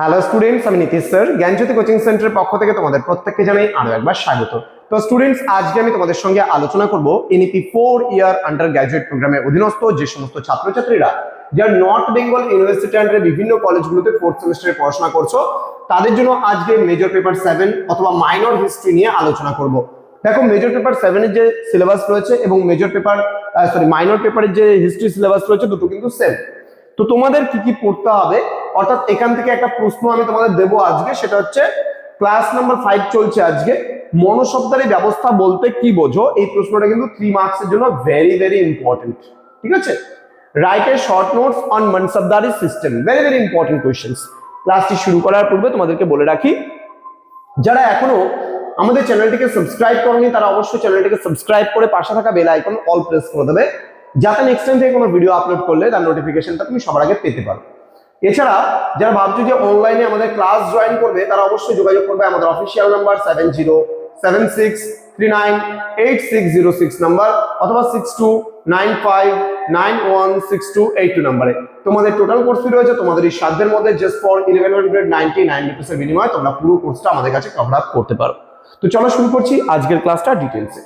Hello students আমি Nitish sir. জ্ঞানজ্যোতি coaching সেন্টারের পক্ষ থেকে তোমাদের প্রত্যেককে জানাই আরও একবার স্বাগত। তো স্টুডেন্টস আজকে আমি তোমাদের সঙ্গে আলোচনা করব NEP four year undergraduate প্রোগ্রামের অধীনস্থ যে সমস্ত ছাত্রছাত্রীরা যারা নর্থ বেঙ্গল ইউনিভার্সিটি আন্ডারে বিভিন্ন কলেজগুলোতে ফোর্থ সেমিস্টারে পড়াশোনা করছ, তাদের জন্য আজকে মেজর পেপার সেভেন অথবা মাইনর হিস্ট্রি নিয়ে আলোচনা করব। দেখো মেজর পেপার সেভেনের যে সিলেবাস রয়েছে এবং মেজর পেপার সরি মাইনর পেপারের যে হিস্ট্রি সিলেবাস রয়েছে, দুটো কিন্তু সেম তো তোমাদের কি কি পড়তে হবে? অর্থাৎ এখান থেকে একটা প্রশ্ন আমি তোমাদের দেবো আজকে, সেটা হচ্ছে ক্লাস নাম্বার ফাইভ চলছে আজকে। মনোশব্দারি ব্যবস্থা বলতে কি বোঝো? এই প্রশ্নটা কিন্তু থ্রি মার্কসের জন্য ভেরি ভেরি ইম্পর্টেন্ট ঠিক আছে? Right a short notes on mansabdari system very very important questions ক্লাসটি শুরু করার পূর্বে তোমাদেরকে বলে রাখি, যারা এখনও আমাদের চ্যানেলটিকে সাবস্ক্রাইব করনি, তারা অবশ্যই চ্যানেলটিকে সাবস্ক্রাইব করে পাশে থাকা বেল আইকন অল প্রেস করে দেবে। যাতে নেক্সট টাইম থেকে কোনো ভিডিও আপলোড করলে তার নোটিফিকেশনটা তুমি সবার আগে পেতে পারো। এছাড়া যারা ভাবছ যে অনলাইনে আমাদের ক্লাস জয়েন করবে, তারা অবশ্যই যোগাযোগ করবে আমাদের official number seven zero seven six three nine eight six zero six number অথবা six two nine five nine one six two eight two নাম্বারে তোমাদের টোটাল কোর্স ফি রয়েছে, তোমাদের এই সাধ্যের মধ্যে just for eleven hundred ninety nine রুপিসের বিনিময়ে তোমরা পুরো কোর্সটা আমাদের কাছে কভার আপ করতে পারো। তো চলো শুরু করছি আজকের ক্লাসটা ডিটেলসে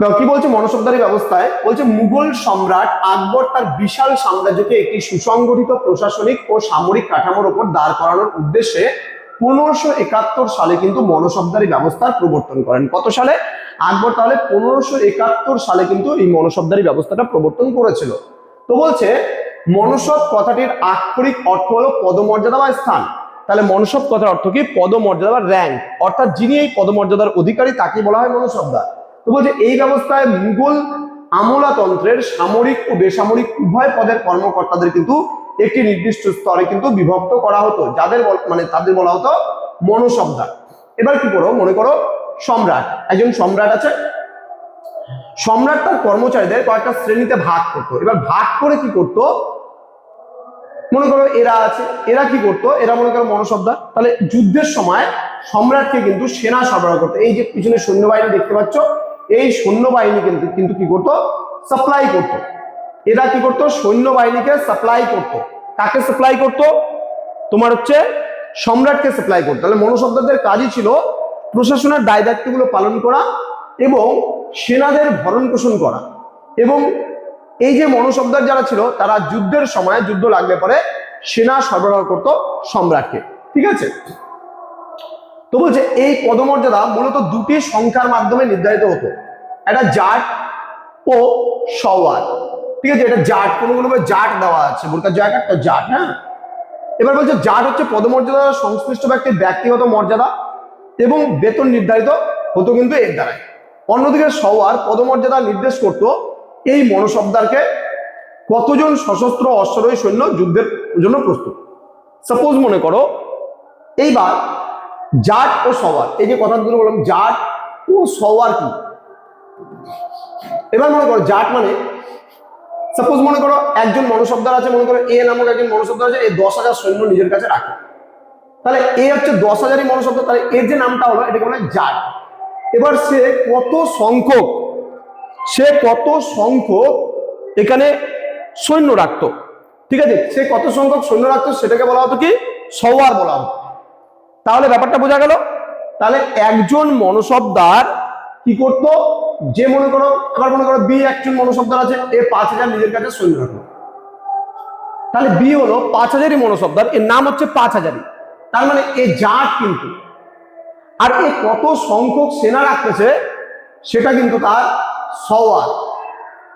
কি বলছে মনসবদারি ব্যবস্থায়? বলছে মুঘল সম্রাট আকবর তার বিশাল সাম্রাজ্যকে একটি সুসংগঠিত প্রশাসনিক ও সামরিক কাঠামোর উপর দাঁড় করানোর উদ্দেশ্যে পনেরোশো একাত্তর সালে কিন্তু মনসবদারি ব্যবস্থার প্রবর্তন করেন। কত সালে? আকবর তাহলে পনেরোশো একাত্তর সালে কিন্তু এই মনসবদারি ব্যবস্থাটা প্রবর্তন করেছিল। তো বলছে মনসব কথাটির আক্ষরিক অর্থ হলো পদমর্যাদা বা স্থান। তাহলে মনসব কথার অর্থ কি? পদমর্যাদা বা র্যাঙ্ক অর্থাৎ যিনি এই পদমর্যাদার অধিকারী তাকে বলা হয় মনসবদার তো বলছে, এই ব্যবস্থায় মুঘল আমলাতন্ত্রের সামরিক ও বেসামরিক উভয় পদের কর্মকর্তাদের কিন্তু একটি নির্দিষ্ট স্তরে কিন্তু বিভক্ত করা হতো, যাদের মানে তাদের বলা হতো মনসবদার এবার কি করো, মনে করো, সম্রাট, একজন সম্রাট আছে। সম্রাট তার কর্মচারীদের কয়েকটা শ্রেণীতে ভাগ করতো। এবার ভাগ করে কি করতো? মনে করো, এরা আছে, এরা কি করতো? এরা মনে করো মনসবদার তাহলে যুদ্ধের সময় সম্রাটকে কিন্তু সেনা সরবরাহ করতো। এই যে পিছনে সৈন্যবাহিনী দেখতে পাচ্ছ এই সৈন্যবাহিনী কিন্তু কিন্তু কি করতো? সাপ্লাই করতো। এরা কি করতো? সৈন্যবাহিনীকে সাপ্লাই করতো। কাকে সাপ্লাই করতো? তোমার হচ্ছে সম্রাটকে সাপ্লাই করতো। তাহলে মনসবদারদের কাজই ছিল প্রশাসনের দায় দায়িত্বগুলো পালন করা এবং সেনাদের ভরণ পোষণ করা। এবং এই যে মনসবদার যারা ছিল, তারা যুদ্ধের সময় যুদ্ধ লাগলে পরে সেনা সরবরাহ করত সম্রাটকে। ঠিক আছে? তো বলছে এই পদমর্যাদা মূলত দুটি সংখ্যার মাধ্যমে নির্ধারিত হতো। একটা জাট ও সওয়ার ঠিক আছে, এটা জাট, কোনো কোনো জাট দেওয়া আছে। বোরকার জায়গা একটা জাট হ্যাঁ? এবার বলছে জাট হচ্ছে পদমর্যাদা সংশ্লিষ্ট ব্যক্তির ব্যক্তিগত মর্যাদা এবং বেতন নির্ধারিত হতো কিন্তু এর দ্বারাই। অন্যদিকে সওয়ার পদমর্যাদা নির্দেশ করত এই মনসবদারকে কতজন সশস্ত্র অশ্বারোহী সৈন্য যুদ্ধের জন্য প্রস্তুত? সাপোজ মনে করো, এইবার জাট ও সওয়ার এই যে কথাগুলো বললাম, জাট ও সওয়ার কি? এবার মনে করো জাট মানে সাপোজ মনে করো একজন মনসবদার আছে, মনে করো এ নামক একজন মনসবদার আছে এই দশ হাজার সৈন্য নিজের কাছে রাখে। তাহলে এ হচ্ছে দশ হাজারই মনসবদার তাহলে এর যে নামটা হলো, এটাকে বলে জাট। এবার সে কত সংখ্যক, সে কত সংখ্যক এখানে সৈন্য রাখতো? ঠিক আছে? সে কত সংখ্যক সৈন্য রাখতো? সেটাকে বলা হতো কি? সওয়ার বলা হতো। তাহলে ব্যাপারটা বোঝা গেল? তাহলে একজন মনসবদার কি করতো? যে মনে করো এবার মনে করো, বি একজন মনসবদার আছে, এ পাঁচ হাজার নিজের কাছে সৈন্য রাখল। তাহলে বি হলো পাঁচ হাজারই মনসবদার এর নাম হচ্ছে পাঁচ হাজারই। তার মানে এ জাট কিন্তু। আর এ কত সংখ্যক সেনা রাখতেছে, সেটা কিন্তু তার সওয়ার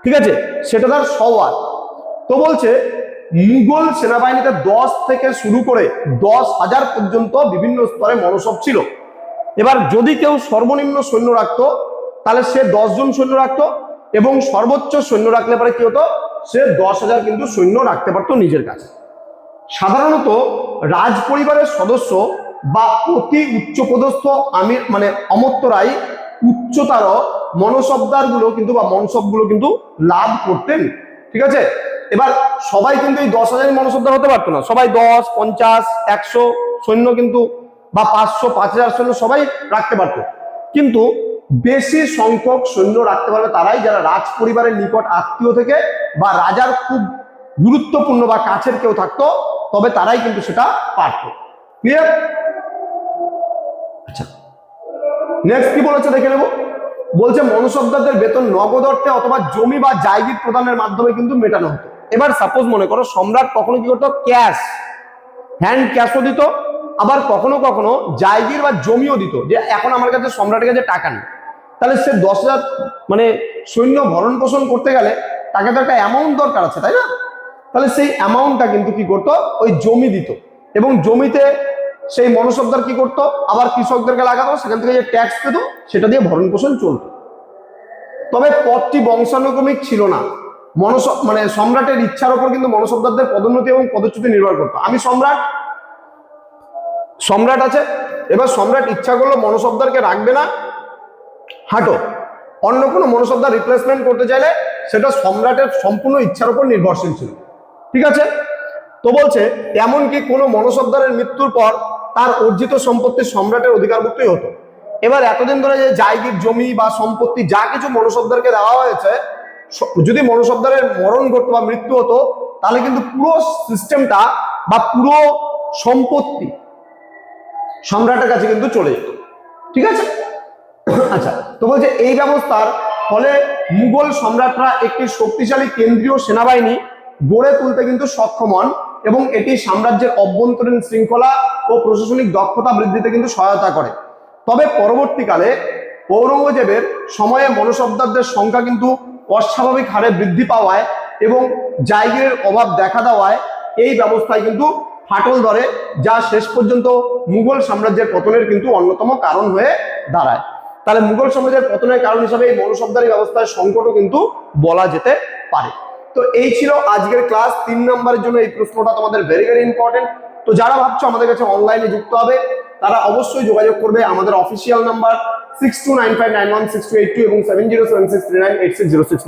ঠিক আছে? সেটা তার সওয়ার তো বলছে, মুঘল সেনাবাহিনীতে দশ থেকে শুরু করে দশ হাজার পর্যন্ত বিভিন্ন স্তরে মনসব ছিল। এবার যদি কেউ সর্বনিম্ন সৈন্য রাখতো তাহলে সে জন সৈন্য রাখতো এবং সর্বোচ্চ সৈন্য রাখলে পরে কি হতো? সে দশ হাজার কিন্তু সৈন্য রাখতে পারতো নিজের কাছে। সাধারণত রাজ পরিবারের সদস্য বা অতি উচ্চপদস্থ আমির মানে অমর্ত্যরাই উচ্চতার মনসবদারগুলো কিন্তু বা মনসবগুলো কিন্তু লাভ করতেন। ঠিক আছে? এবার সবাই কিন্তু এই দশ হাজারই মনসবদার হতে পারতো না। সবাই দশ, পঞ্চাশ, একশো সৈন্য কিন্তু বা পাঁচশো, পাঁচ হাজার সৈন্য সবাই রাখতে পারতো। কিন্তু বেশি সংখ্যক সৈন্য রাখতে পারবে তারাই যারা রাজ পরিবারের নিকট আত্মীয় থেকে বা রাজার খুব গুরুত্বপূর্ণ বা কাছের কেউ থাকতো, তবে তারাই কিন্তু সেটা পারত। ক্লিয়ার আচ্ছা। নেক্সট কি বলেছে দেখে নেব? বলছে মনসবদারদের বেতন নগদ অর্থে অথবা জমি বা জায়গির প্রদানের মাধ্যমে কিন্তু মেটানো হতো। এবার সাপোজ মনে করো, সম্রাট কখনো কি করতো? ক্যাশ হ্যান্ড ক্যাশও দিত, আবার কখনো কখনো জায়গির বা জমিও দিত, যে এখন আমার কাছে সম্রাটের কাছে টাকা নেই। তাহলে সে দশ হাজার মানে সৈন্য ভরণ পোষণ করতে গেলে তাকে তো একটা অ্যামাউন্ট দরকার আছে, তাই না? তাহলে সেই অ্যামাউন্টটা কিন্তু কি করতো? ওই জমি দিত। এবং জমিতে সেই মনসবদার কি করতো? আবার কৃষকদেরকে লাগাতো, সেখান থেকে যে ট্যাক্স পেত, সেটা দিয়ে ভরণ পোষণ চলতো। তবে পদটি বংশানুক্রমিক ছিল না। মনস মানে সম্রাটের ইচ্ছার উপর কিন্তু মনসবদারদের পদোন্নতি এবং পদচ্যুতি নির্ভর করতো। আমি সম্রাট সম্রাট আছে। এবার সম্রাট ইচ্ছা করল মনসবদারকে রাখবে না হাঁটো। অন্য কোনো মনসবদার রিপ্লেসমেন্ট করতে চাইলে সেটা সম্রাটের সম্পূর্ণ ইচ্ছার উপর নির্ভরশীল ছিল। ঠিক আছে? তো বলছে, এমনকি কোনো মনসবদারের মৃত্যুর পর তার অর্জিত সম্পত্তি সম্রাটের অধিকারভুক্তই হতো। এবার এতদিন ধরে যে জায়গির জমি বা সম্পত্তি যা কিছু মনসবদারকে দেওয়া হয়েছে যদি মনসবদারের মরণ ঘটতো বা মৃত্যু হতো, তাহলে কিন্তু পুরো সিস্টেমটা বা পুরো সম্পত্তি সম্রাটের কাছে কিন্তু চলে যেত। ঠিক আছে? আচ্ছা তো বলছে এই ব্যবস্থার ফলে মুঘল সম্রাটরা একটি শক্তিশালী কেন্দ্রীয় সেনাবাহিনী গড়ে তুলতে কিন্তু সক্ষম হন এবং এটি সাম্রাজ্যের অভ্যন্তরীণ শৃঙ্খলা ও প্রশাসনিক দক্ষতা বৃদ্ধিতে কিন্তু সহায়তা করে। তবে পরবর্তীকালে ঔরঙ্গজেবের সময়ে মনসবদারদের সংখ্যা কিন্তু অস্বাভাবিক হারে বৃদ্ধি পাওয়ায় এবং জায়গের অভাব দেখা দেওয়ায় এই ব্যবস্থায় কিন্তু ফাটল ধরে, যা শেষ পর্যন্ত মুঘল সাম্রাজ্যের পতনের কিন্তু অন্যতম কারণ হয়ে দাঁড়ায়। তাহলে মুঘল সাম্রাজ্যের পতনের কারণ হিসাবে এই মনসবদারি ব্যবস্থার সংকটও কিন্তু বলা যেতে পারে। তো এই ছিল আজকের ক্লাস। তিন নম্বরের জন্য এই প্রশ্নটা তোমাদের ভেরি ভেরি ইম্পর্টেন্ট তো যারা ভাবছ আমাদের কাছে অনলাইনে যুক্ত হবে, তারা অবশ্যই যোগাযোগ করবে আমাদের official number six two nine five nine one six two eight two এবং seven zero seven six three nine eight six zero six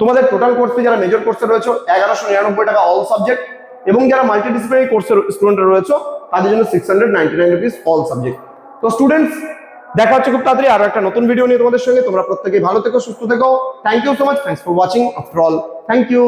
তোমাদের টোটাল কোর্সে যারা মেজর কোর্সে রয়েছে, এগারোশো নিরানব্বই টাকা অল সাবজেক্ট এবং যারা মাল্টিডিসিপ্লিনারি কোর্সের স্টুডেন্ট রয়েছে, তাদের জন্য six hundred ninety nine rupees all subject তো স্টুডেন্টস দেখা হচ্ছে খুব তাড়াতাড়ি আরও একটা নতুন ভিডিও নিয়ে তোমাদের সঙ্গে। তোমরা প্রত্যেকেই ভালো থেকো, সুস্থ থেকো। Thank you so much thanks for watching after all thank you